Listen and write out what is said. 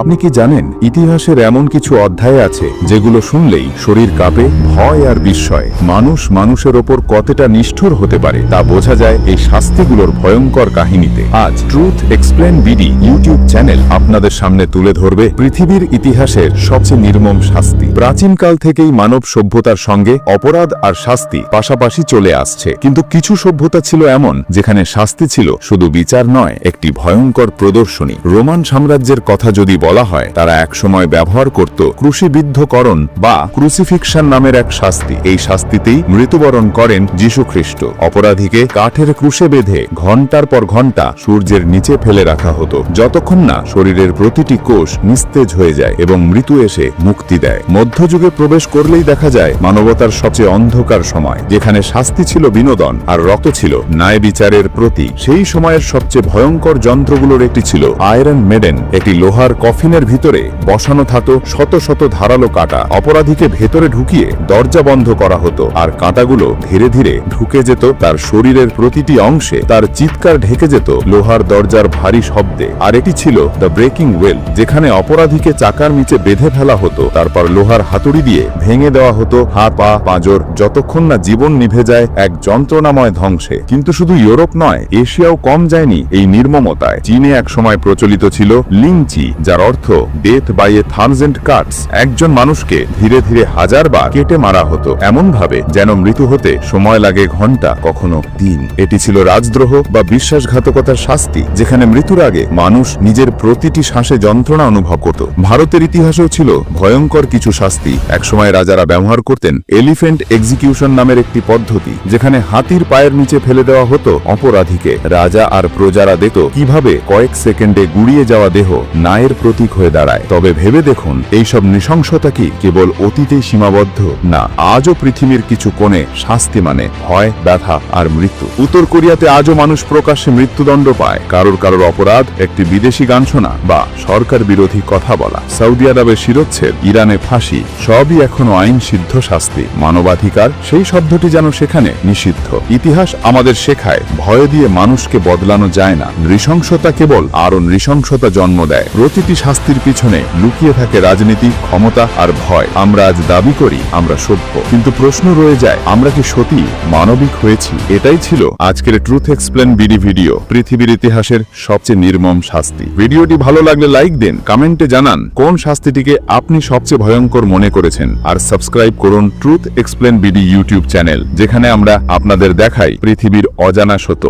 আপনি কি জানেন, ইতিহাসের এমন কিছু অধ্যায় আছে, যেগুলো শুনলেই শরীর কাঁপে, ভয় আর বিস্ময়। মানুষ মানুষের ওপর কতটা নিষ্ঠুর হতে পারে, তা বোঝা যায় এই শাস্তিগুলোর ভয়ঙ্কর কাহিনীতে। আজ Truth Explain BD YouTube channel আপনাদের সামনে তুলে ধরবে পৃথিবীর ইতিহাসের সবচেয়ে নির্মম শাস্তি। প্রাচীনকাল থেকেই মানব সভ্যতার সঙ্গে অপরাধ আর শাস্তি পাশাপাশি চলে আসছে। কিন্তু কিছু সভ্যতা ছিল এমন, যেখানে শাস্তি ছিল শুধু বিচার নয়, একটি ভয়ঙ্কর প্রদর্শনী। রোমান সাম্রাজ্যের কথা যদি বলা হয়, তারা একসময় ব্যবহার করত ক্রুশিবিদ্ধকরণ বা ক্রুসিফিকশন নামের এক শাস্তি। এই শাস্তিতেই মৃত্যুবরণ করেন যীশু খ্রিস্ট অপরাধীকে কাঠের ক্রুশে বেঁধে ঘণ্টার পর ঘণ্টা সূর্যের নিচে ফেলে রাখা হতো। যতক্ষণ না শরীরের প্রতিটি কোষ নিস্তেজ হয়ে যায় এবং মৃত্যু এসে মুক্তি দেয়। মধ্যযুগে প্রবেশ করলেই দেখা যায়, মানবতার সবচেয়ে অন্ধকার সময়, যেখানে শাস্তি ছিল বিনোদন আর রক্ত ছিল ন্যায় বিচারের প্রতীক। সেই সময়ের সবচেয়ে ভয়ঙ্কর যন্ত্রগুলোর একটি ছিল আয়রন মেডেন, একটি লোহার কফিনের ভিতরে বসানো থাকতো শত শত ধারালো কাঁটা। অপরাধীকে ভেতরে ঢুকিয়ে দরজা বন্ধ করা হতো আর কাঁটাগুলো ধীরে ধীরে ঢুকে যেত তার শরীরের প্রতিটি অংশে। তার চিৎকার ঢেকে যেত লোহার দরজার ভারী শব্দে। আর এটি ছিল দ্য ব্রেকিং ওয়েল, যেখানে অপরাধীকে চাকার নিচে বেঁধে ফেলা হতো। তারপর লোহার হাতুড়ি দিয়ে ভেঙে দেওয়া হতো হাত, পা, পাঁজর, যতক্ষণ না জীবন নিভে যায় এক যন্ত্রণাময় ধ্বংসে। কিন্তু শুধু ইউরোপ নয়, এশিয়াও কম যায়নি এই নির্মমতায়। চীনে এক সময় প্রচলিত ছিল লিংচি যার অর্থ death by a thousand cuts একজন মানুষকে ধীরে ধীরে হাজার বার কেটে মারা হতো। এমন ভাবে যেন মৃত্যু হতে সময় লাগে ঘণ্টা, কখনো দিন। এটি ছিল রাজদ্রোহ বা বিশ্বাসঘাতকতার শাস্তি, যেখানে মৃত্যুর আগে মানুষ নিজের প্রতিটি শ্বাসে যন্ত্রণা অনুভব করত। ভারতের ইতিহাসেও ছিল ভয়ঙ্কর কিছু শাস্তি। একসময় রাজারা ব্যবহার করতেন এলিফেন্ট এক্সিকিউশন নামের একটি পদ্ধতি, যেখানে হাতির পায়ের নিচে ফেলে দেওয়া হতো অপরাধীকে। রাজা আর প্রজারা দেখত কীভাবে কয়েক সেকেন্ডে গুড়িয়ে যাওয়া দেহ ন্যায়ের প্রতীক হয়ে দাঁড়ায়। তবে ভেবে দেখুন, এইসব নৃশংসতা কি কেবল অতীতেই সীমাবদ্ধ? না, আজও পৃথিবীর কিছু কোণে শাস্তি মানে ভয়, ব্যথা আর মৃত্যু। উত্তর কোরিয়াতে আজও মানুষ প্রকাশ্যে মৃত্যুদণ্ড পায়। কারোর কারোর অপরাধ, একটি বিদেশি গান শোনা বা সরকার বিরোধী কথা বলা। সৌদি আরবে শিরোচ্ছেদ, ইরানে ফাঁসি, সবই এখনও আইন সিদ্ধ শাস্তি। মানবাধিকার, সেই শব্দটি যেন সেখানে নিষিদ্ধ। ইতিহাস আমাদের শেখায়, ভয় দিয়ে মানুষকে বদলানো যায় না। নৃশংসতা কেবল আরও নৃশংসতা জন্ম দেয়। প্রতিটি শাস্তির পিছনে লুকিয়ে থাকে রাজনীতি, ক্ষমতা আর ভয়। আমরা আজ দাবি করি, আমরা সভ্য কিন্তু প্রশ্ন রয়ে যায়, আমরা কি সত্যি মানবিক হয়েছি? এটাই ছিল আজকের ট্রুথ এক্সপ্লেন বিডি ভিডিও পৃথিবীর ইতিহাসের সবচেয়ে নির্মম শাস্তি। ভিডিওটি ভালো লাগলে লাইক দিন, কমেন্টে জানান কোন শাস্তিটিকে আপনি সবচেয়ে ভয়ঙ্কর মনে করেছেন। আর সাবস্ক্রাইব করুন Truth Explain BD YouTube channel যেখানে আমরা আপনাদের দেখাই পৃথিবীর অজানা সত্য।